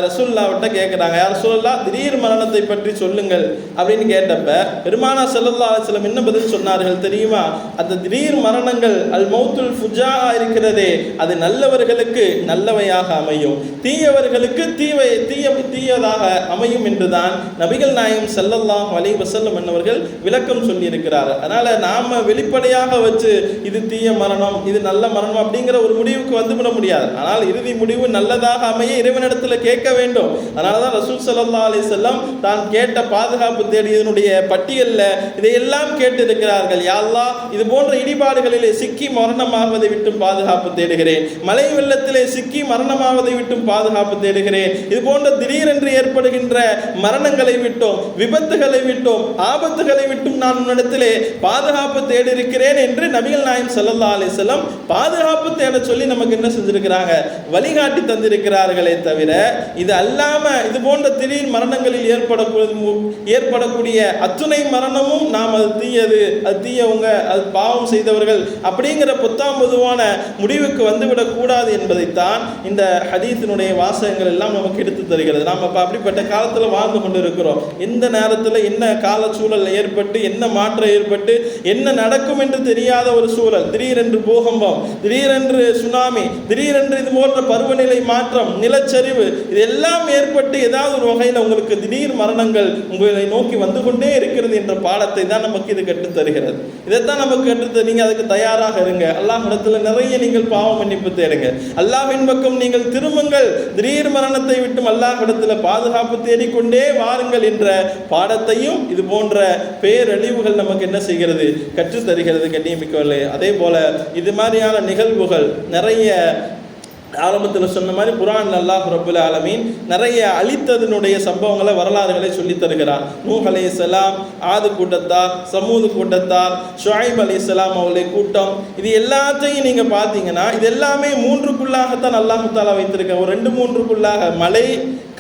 ரசூல்லாவிட்ட கேட்குறாங்க யார் சொல்லலா திடீர் மரணத்தை பற்றி சொல்லுங்கள். அப்படின்னு கேட்டப்ப பெருமானா செல்லல்லா அலிஸ்லம் என்ன பதில் சொன்னார்கள் தெரியுமா? அந்த திடீர் மரணங்கள் அல் மௌத்துல் ஃபுஜா இருக்கிறதே அது நல்லவர்களுக்கு நல்லவையாக அமையும். தீயவர்களுக்கு தீவை தீய தீயதாக அமையும் என்றுதான் நபிகள் நாயகம் செல்லல்லாம் அலைஹி வசல்லம் என்னவர்கள் விளக்கம் சொல்லியிருக்கிறார். அதனால் நாம் வெளிப்படையாக வச்சு இது தீய மரணம் இது நல்ல மரணம் அப்படிங்கிற ஒரு முடிவுக்கு வந்து சொல்ல முடியாது. ஆனால் இறுதி முடிவு நல்லதாக அமைய இறைவனிடத்தில் கேட்க வேண்டும். அதனால தான் ரசூல் சல்லா அலி செல்லம் தான் கேட்ட பாதுகாப்பு தேடியதனுடைய பட்டியலில் இதையெல்லாம் கேட்டிருக்கிறார்கள். யாழ்லா இது போன்ற இடிபாடுகளிலே சிக்கி மரணமாவதை விட்டும் பாதுகாப்பு தேடுகிறேன். மலை வெள்ளத்திலே சிக்கி மரணமாவதை விட்டும் பாதுகாப்பு தேடுகிறேன். இது போன்ற திடீரென்று ஏற்படுகின்ற மரணங்களை விட்டும் விபத்துகளை விட்டும் ஆபத்துகளை விட்டும் நான் உன்னிடத்திலே பாதுகாப்பு தேடிருக்கிறேன் என்று நபிகள் நாயம் சல்லா அலி செல்லம் பாதுகாப்பு தேட சொல்லி நமக்கு என்ன செஞ்சிருக்கிறாங்க வழிகாட்டி தந்திருக்கிறார்களே தவிர இது அல்லாம இது போன்ற திடீர் மரணங்களில் ஏற்படக்கூடிய ஏற்படக்கூடிய அத்துணை மரணமும் நாம் அது தீயது அது தீயவங்க அது பாவம் செய்தவர்கள் அப்படிங்கிற புத்தாம் பொதுவான முடிவுக்கு வந்துவிடக்கூடாது என்பதைத்தான் இந்த ஹதீஸினுடைய வாசகங்கள் எல்லாம் நமக்கு எடுத்து தருகிறது. நாம் இப்போ அப்படிப்பட்ட காலத்தில் வாழ்ந்து கொண்டு இருக்கிறோம் எந்த நேரத்தில் என்ன கால சூழல் ஏற்பட்டு என்ன மாற்றம் ஏற்பட்டு என்ன நடக்கும் என்று தெரியாத ஒரு சூழல். திடீரென்று பூகம்பம் திடீரென்று சுனாமி திடீரென்று இது போன்ற பருவநிலை மாற்றம் நிலச்சரிவு இது எல்லாம் ஏற்பட்டு ஏதாவது ஒரு வகையில் உங்களுக்கு திடீர் மரணங்கள் உங்களை நோக்கி வந்து கொண்டே இருக்கிறது என்ற பாடத்தை தான் நமக்கு இது கற்றுத்தருகிறது இதைத்தான் நமக்கு கற்றுத் நீங்கள் அதுக்கு தயாராக இருங்க. அல்லாஹ் இடத்துல நிறைய நீங்கள் பாவம் மன்னிப்பு தேடுங்க. அல்லாஹ்வின் பக்கம் நீங்கள் திரும்புங்கள். திடீர் மரணத்தை விட்டும் அல்லாஹ் இடத்துல பாதுகாப்பு தேடிக்கொண்டே வாருங்கள் என்ற பாடத்தையும் இது போன்ற பேரழிவுகள் நமக்கு என்ன செய்கிறது? கற்றுத்தருகிறது கண்ணியமிக்கவில்லை அதே போல இது மாதிரியான நிகழ்வுகள் நிறைய ஆரம்பத்தில் சொன்ன மாதிரி குரான் அல்லாஹ் ரபுல் ஆலமீன் நிறைய அழித்ததனுடைய சம்பவங்களை வரலாறுகளை சொல்லித் தருகிறார். நூஹ் அலைஹிஸ்ஸலாம் ஆது கூட்டத்தார் சமூது கூட்டத்தார் ஷுவைப் அலி இஸ்லாம் அவளுடைய கூட்டம் இது எல்லாத்தையும் நீங்கள் பார்த்தீங்கன்னா இது எல்லாமே மூன்றுக்குள்ளாகத்தான் அல்லாஹு தாலா வைத்திருக்கேன் ஒரு ரெண்டு மூன்றுக்குள்ளாக மழை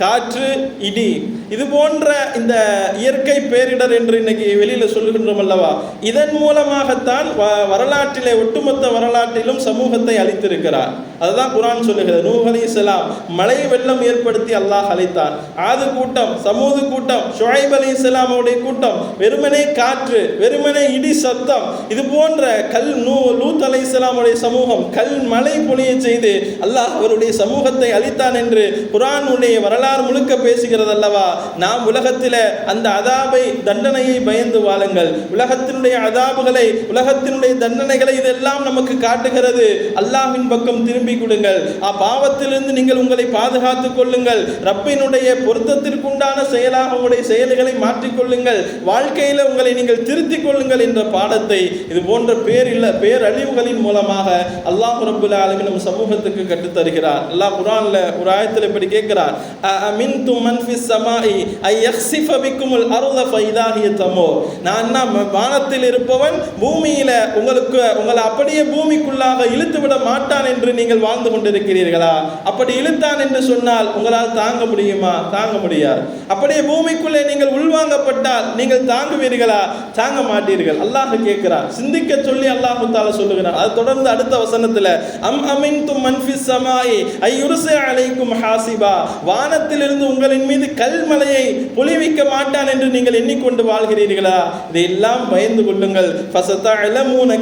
காற்று இடி. இது போன்ற இந்த இயற்கை பேரிடர் என்று இன்னைக்கு வெளியில் சொல்லுகின்றோம் அல்லவா? இதன் மூலமாகத்தான் வ- வரலாற்றிலே ஒட்டுமொத்த வரலாற்றிலும் சமூகத்தை அழித்திருக்கிறார். அதுதான் குரான் சொல்லுகிறது. நூஹலி இஸ்லாம் மழை வெள்ளம் ஏற்படுத்தி அல்லாஹ் அழைத்தார். ஆது கூட்டம் சமூது கூட்டம் ஷுஹைப் அலி இஸ்லாமுடைய கூட்டம் வெறுமனே காற்று வெறுமனே இடி சத்தம் இது போன்ற கல் நூ லூத் அலைஹிஸ்ஸலாமுடைய சமூகம் கல் மழை பொழிய செய்து அல்லாஹ் அவருடைய சமூகத்தை அழித்தான் என்று குரானுடைய வரலாறு முழுக்க பேசுகிறது அல்லவா? நாம் உலகத்தில் அந்த அதாபை தண்டனையை பயந்து வாழுங்கள். உலகத்தினுடைய அதாபுகளை உலகத்தினுடைய தண்டனைகளை இதெல்லாம் நமக்கு காட்டுகிறது. அல்லாஹின் பக்கம் திரும்பி கொடுங்கள். பாவத்திலிருந்து நீங்கள் உங்களை பாதுகாத்துக் கொள்ளுங்கள். ரப்பினுடைய பொருத்தத்திற்குண்டான செயலாக உங்களுடைய செயல்களை மாற்றிக்கொள்ளுங்கள். வாழ்க்கையில் உங்களை நீங்கள் திருத்திக் கொள்ளுங்கள் என்ற பாடத்தை இது போன்ற பேரில்ல பேரழிவுகளின் மூலமாக அல்லாஹ் ரபுல் ஆலமி நம் சமூகத்துக்கு கற்றுத் தருகிறார் அல்லாஹ் குரான்ல ஒரு ஆயத்தில் இப்படி கேட்கிறார். அமின்தும் மன் ஃபிஸ் ஸமாஇ ஐ யக்ஸிஃப பிக்குமுல் அர்த ஃபைதா ஹிய நான் தான் வானத்தில் இருப்பவன் பூமியில உங்களுக்கு உங்களை அப்படியே பூமிக்குள்ளாக இழுத்து விட மாட்டான் என்று நீங்கள் வாழ்ந்து கொண்டிருக்கிறீர்களா? அப்படி இழுத்தான் என்று சொன்னால் உங்களால் தாங்க முடியுமா? தாங்க முடியாது. அப்படியே பூமிக்குள்ளே நீங்கள் உள்வாங்கப்பட்டால் நீங்கள் தாங்குவீர்களா? தாங்க மாட்டீர்கள். அல்லாஹ் கேட்கிறார். சிந்திக்க சொல்லி அல்லாஹ் தால சொல்லுகிறார் அது தொடர்ந்து அடுத்த வசனத்துல அம் அமின் தும் மன்ஃபிஸ் சமாயி ஐயுருசே அலைக்கும் ஹாசிபா. வானத்திலிருந்து உங்களின் மீது கல்ம அருள்மலையை பொழிவிக்க மாட்டான் என்று நீங்கள் எண்ணிக்கொண்டு வாழ்கிறீர்களா? இதையெல்லாம் பயந்து கொள்ளுங்கள்.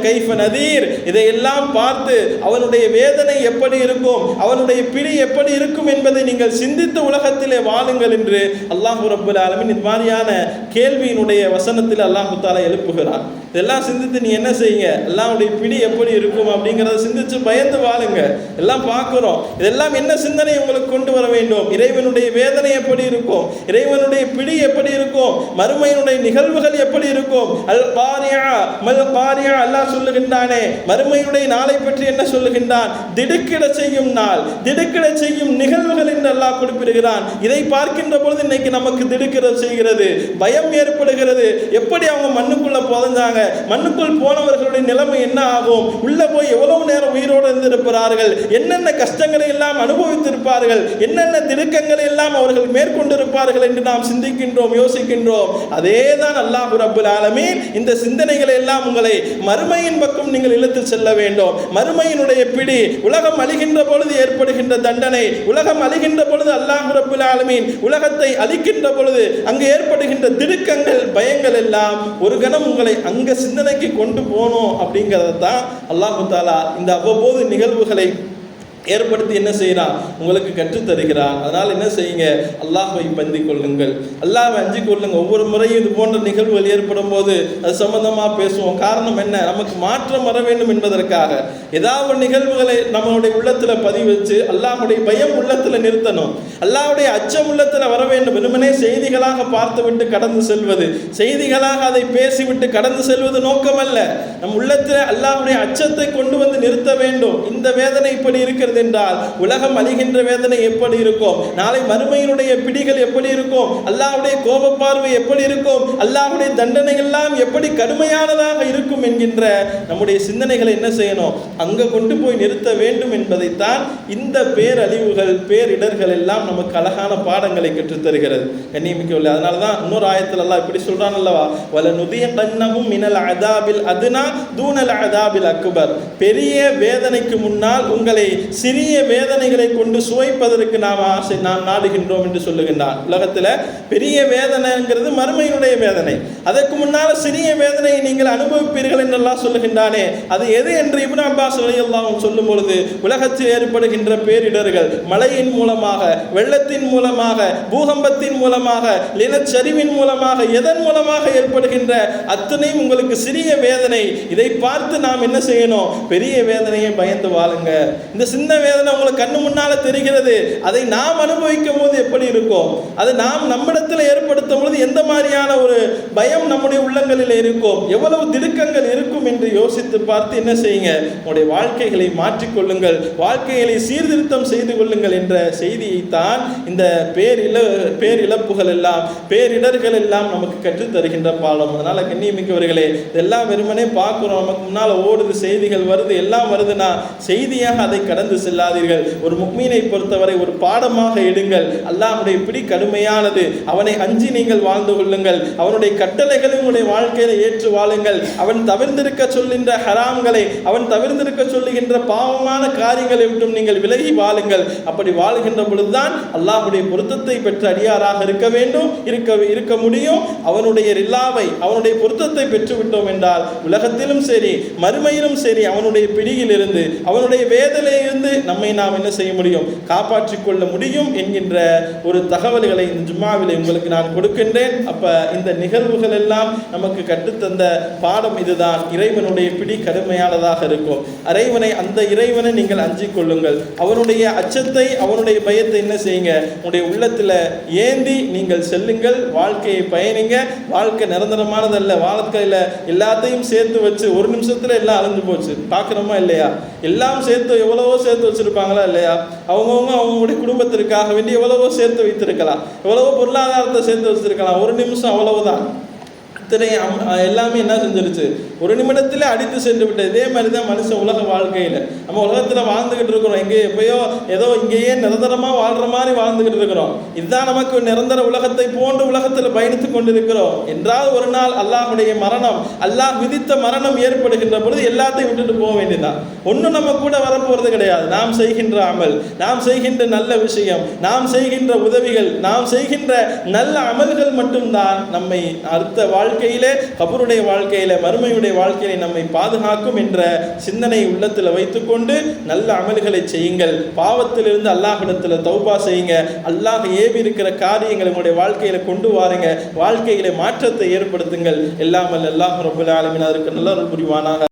கைஃப நதீர். இதையெல்லாம் பார்த்து அவனுடைய வேதனை எப்படி இருக்கும்? அவனுடைய பிடி எப்படி இருக்கும் என்பதை நீங்கள் சிந்தித்து உலகத்திலே வாழுங்கள் என்று அல்லாஹு ரபுல் ஆலமின் இந்த மாதிரியான கேள்வியினுடைய வசனத்தில் அல்லாஹு தாலா எழுப்புகிறான். இதெல்லாம் சிந்தித்து நீ என்ன செய்யுங்க? எல்லாருடைய பிடி எப்படி இருக்கும் அப்படிங்கிறத சிந்திச்சு பயந்து வாழுங்க. எல்லாம் பார்க்குறோம். இதெல்லாம் என்ன சிந்தனை உங்களுக்கு கொண்டு வர வேண்டும்? இறைவனுடைய வேதனை எப்படி இருக்கும்? இறைவனுடைய பிடி எப்படி இருக்கும்? மறுமையினுடைய நிகழ்வுகள் எப்படி இருக்கும்? அல் பாரியா மல் பாரியா அல்லாஹ் சொல்லுகின்றானே மறுமையுடைய நாளை பற்றி என்ன சொல்லுகின்றான்? திடுக்கிட செய்யும் நாள் திடுக்கிட செய்யும் நிகழ்வுகள் என்று அல்லாஹ் குறிப்பிடுகிறான். இதை பார்க்கின்ற பொழுது இன்னைக்கு நமக்கு திடுக்கிட செய்கிறது பயம் ஏற்படுகிறது. எப்படி அவங்க மண்ணுக்குள்ள புதஞ்சாங்க? மண்ணுக்குள் போனவர்களுடைய நிலைமை என்ன ஆகும்? உள்ள போய் எவ்வளவு நேரம் உயிரோடு இருந்திருப்பார்கள் என்னென்ன கஷ்டங்களை எல்லாம் அனுபவித்திருப்பார்கள்? என்னென்ன திருக்கங்களை எல்லாம் அவர்கள் மேற்கொண்டிருப்பார்கள் என்று நாம் சிந்திக்கின்றோம் யோசிக்கின்றோம். அதே தான் அல்லாஹ் ரபுல் ஆலமீன் இந்த சிந்தனைகளை எல்லாம் உங்களை மறுமையின் பக்கம் நீங்கள் இழுத்து செல்ல வேண்டும். மறுமையினுடைய பிடி உலகம் அழிகின்ற பொழுது ஏற்படுகின்ற தண்டனை உலகம் அழிகின்ற பொழுது அல்லாஹ் ரபுல் ஆலமீன் உலகத்தை அழிக்கின்ற பொழுது அங்கு ஏற்படுகின்ற திடுக்கங்கள் பயங்கள் எல்லாம் ஒரு கணம் உங்களை அங்கு சிந்தனைக்கு கொண்டு போகணும் அப்படிங்கிறத தான் அல்லாஹு தாலா இந்த அவ்வப்போது நிகழ்வுகளை ஏற்படுத்தி என்ன செய்கிறான் உங்களுக்கு கற்றுத்தருகிறான் அதனால் என்ன செய்யுங்க? அல்லாஹை பந்தி கொள்ளுங்கள் அல்லாஹை அஞ்சு கொள்ளுங்க ஒவ்வொரு முறையும் இது போன்ற நிகழ்வுகள் ஏற்படும் போது அது சம்பந்தமாக பேசுவோம். காரணம் என்ன? நமக்கு மாற்றம் வர வேண்டும் என்பதற்காக. ஏதாவது ஒரு நிகழ்வுகளை நம்மளுடைய உள்ளத்தில் பதிவு வச்சு அல்லாஹுடைய பயம் உள்ளத்தில் நிறுத்தணும். அல்லாஹுடைய அச்சம் உள்ளத்தில் வர வேண்டும். வெறுமனே செய்திகளாக பார்த்துவிட்டு கடந்து செல்வது. செய்திகளாக அதை பேசிவிட்டு கடந்து செல்வது நோக்கமல்ல. நம் உள்ளத்தில் அல்லாஹுடைய அச்சத்தை கொண்டு வந்து நிறுத்த வேண்டும். இந்த வேதனை இப்படி இருக்கிறது. என்றால் உலகம் அழிகின்ற வேதனை எப்படி இருக்கும்? நாளை மறுமையினுடைய பிடிகள் எப்படி இருக்கும்? அல்லாவுடைய கோப பார்வை எப்படி இருக்கும்? அல்லாவுடைய தண்டனை எல்லாம் எப்படி கடுமையானதாக இருக்கும் என்கின்ற நம்முடைய சிந்தனைகளை என்ன செய்யணும்? அங்கே கொண்டு போய் நிறுத்த வேண்டும் என்பதைத்தான் இந்த பேரழிவுகள் பேரிடர்கள் எல்லாம் நமக்கு அழகான பாடங்களை கற்றுத்தருகிறது கண்ணியமிக்கவில்லை அதனால தான் இன்னொரு ஆயத்தில் எல்லாம் இப்படி சொல்றான் அல்லவா வல நுதிய கண்ணமும் மினல் அதாபில் அதுனா தூணல் அதாபில் அக்பர். பெரிய வேதனைக்கு முன்னால் உங்களை சிறிய வேதனைகளை கொண்டு சுவைப்பதற்கு நாம் ஆசை நாம் நாடுகின்றோம் என்று சொல்லுகின்றான் உலகத்தில் பெரிய வேதனைங்கிறது மறுமையினுடைய வேதனை. அதற்கு முன்னால் சிறிய வேதனையை நீங்கள் அனுபவிப்பீர்கள் என்றெல்லாம் சொல்லுகின்றானே. அது எது என்று இப்னு அப்பாஸ் அலையல்லாம் சொல்லும் பொழுது உலகத்தில் ஏற்படுகின்ற பேரிடர்கள் மழையின் மூலமாக வெள்ளத்தின் மூலமாக பூகம்பத்தின் மூலமாக நிலச்சரிவின் மூலமாக எதன் மூலமாக ஏற்படுகின்ற அத்தனையும் உங்களுக்கு சிறிய வேதனை. இதை பார்த்து நாம் என்ன செய்யணும்? பெரிய வேதனையை பயந்து வாழுங்க. இந்த சின்ன வேதனை உங்களுக்கு கண்ணு முன்னால் தெரிகிறது. அதை நாம் அனுபவிக்கும் போது எப்படி இருக்கும்? அது நாம் நம்மிடத்தில் ஏற்படுத்தும் பொழுது எந்த மாதிரியான ஒரு பயம் நம்முடைய உள்ளங்களில் இருக்கும்? எவ்வளவு திடுக்கங்கள் இருக்கும் என்று யோசித்து பார்த்து என்ன செய்யுங்க? உங்களுடைய வாழ்க்கைகளை மாற்றிக்கொள்ளுங்கள். வாழ்க்கைகளை சீர்திருத்தம் செய்து கொள்ளுங்கள் என்ற செய்தியைத்தான் இந்த பேரில பேரிழப்புகள் எல்லாம் பேரிடர்கள் எல்லாம் நமக்கு கற்றுத்தருகின்ற பாடம். அதனால கண்ணியமிக்கவர்களே இதெல்லாம் வெறுமனே பார்க்குறோம். நமக்கு முன்னால் ஓடுது செய்திகள் வருது எல்லாம் வருதுன்னா செய்தியாக அதை கடந்து செல்லாதீர்கள். ஒரு முக்மீனை பொறுத்தவரை ஒரு பாடமாக எடுங்கள். அல்லாஹ்வுடைய பிடி கடுமையானது. அவனை அஞ்சி நீங்கள் வாழ்ந்து கொள்ளுங்கள். அவனுடைய கட்டளைகளை உங்களுடைய வாழ்க்கையில ஏற்று வாழுங்கள். அவன் தவிர்ந்திருக்க சொல்கின்ற ஹராம்களை அவன் தவிர்ந்திருக்க சொல்லுகின்ற பாவமான காரியங்களை விட்டும் நீங்கள் விலகி வாழுங்கள். அப்படி வாழுகின்ற பொழுதுதான் அல்லாஹ்வுடைய பொருத்தத்தை பெற்ற அடியாராக இருக்க வேண்டும். இருக்க இருக்க முடியும். அவனுடைய ரில்லாவை அவனுடைய பொருத்தத்தை பெற்றுவிட்டோம் என்றால் உலகத்திலும் சரி மறுமையிலும் சரி அவனுடைய பிடியிலிருந்து அவனுடைய வேதனையிலிருந்து நம்மை நாம் என்ன செய்ய முடியும்? காப்பாற்றிக் கொள்ள முடியும் என்கின்ற ஒரு தகவல்களை இந்த ஜும்மாவில் உங்களுக்கு நான் கொடுக்கின்றேன். அப்ப இந்த நிகழ்வுகள் எல்லாம் நமக்கு கற்றுத்தந்த பாடம் இதுதான். இறைவனுடைய பிடி கடுமையானதாக இருக்கும். இறைவனை அந்த இறைவனை நீங்கள் அஞ்சிக் கொள்ளுங்கள். அவனுடைய அச்சத்தை அவனுடைய பயத்தை என்ன செய்யுங்க? உங்களுடைய உள்ளத்துல ஏந்தி நீங்கள் செல்லுங்கள். வாழ்க்கையை பயணிங்க. வாழ்க்கை நிரந்தரமானதல்ல. வாழ்க்கையில எல்லாத்தையும் சேர்த்து வச்சு ஒரு நிமிஷத்துல எல்லாம் அழிஞ்சு போச்சு. பார்க்குறோமா இல்லையா? எல்லாம் சேர்த்து எவ்வளவோ சேர்த்து வச்சிருப்பாங்களா இல்லையா? அவங்கவுங்க அவங்களுடைய குடும்பத்திற்காக வேண்டி எவ்வளவோ சேர்த்து வைத்திருக்கலாம். எவ்வளவோ பொருளாதாரத்தை சேர்த்து வச்சிருக்கலாம். ஒரு நிமிஷம் அவ்வளவுதான். அத்தனை அம்- எல்லாமே என்ன செஞ்சிருச்சு? ஒரு நிமிடத்தில் அடித்து சென்று விட்டது இதே மாதிரி தான் மனுஷன் உலக வாழ்க்கையில். நம்ம உலகத்தில் வாழ்ந்துக்கிட்டு இருக்கிறோம். எங்கே எப்பயோ ஏதோ இங்கேயே நிரந்தரமாக வாழ்கிற மாதிரி வாழ்ந்துக்கிட்டு இருக்கிறோம். இதுதான் நமக்கு நிரந்தர உலகத்தை போன்று உலகத்தில் பயணித்து கொண்டிருக்கிறோம். என்றால் ஒரு நாள் அல்லாஹுடைய மரணம் அல்லாஹ் விதித்த மரணம் ஏற்படுகின்ற பொழுது எல்லாத்தையும் விட்டுட்டு போக வேண்டியதுதான். ஒன்றும் நம்ம கூட வரப்போகிறது கிடையாது. நாம் செய்கின்ற அமல் நாம் செய்கின்ற நல்ல விஷயம் நாம் செய்கின்ற உதவிகள் நாம் செய்கின்ற நல்ல அமல்கள் மட்டும்தான் நம்மை அடுத்த வாழ்க்கையிலே கபருடைய வாழ்க்கையில மறுமையுடைய வாழ்க்கையிலே நம்மை பாதுகாக்கும் என்ற சிந்தனை உள்ளத்தில் வைத்துக்கொண்டு நல்ல அமல்களை செய்யுங்கள். பாவத்திலிருந்து அல்லாஹிடத்தில் தௌபா செய்யுங்க. அல்லாஹ் ஏவி இருக்கிற காரியங்களை உங்களுடைய வாழ்க்கையில கொண்டு வாருங்க. வாழ்க்கையில மாற்றத்தை ஏற்படுத்துங்கள். எல்லாமல் அல்லாஹ் ரபுல் ஆலமின். அதற்கு நல்ல புரிவானாக.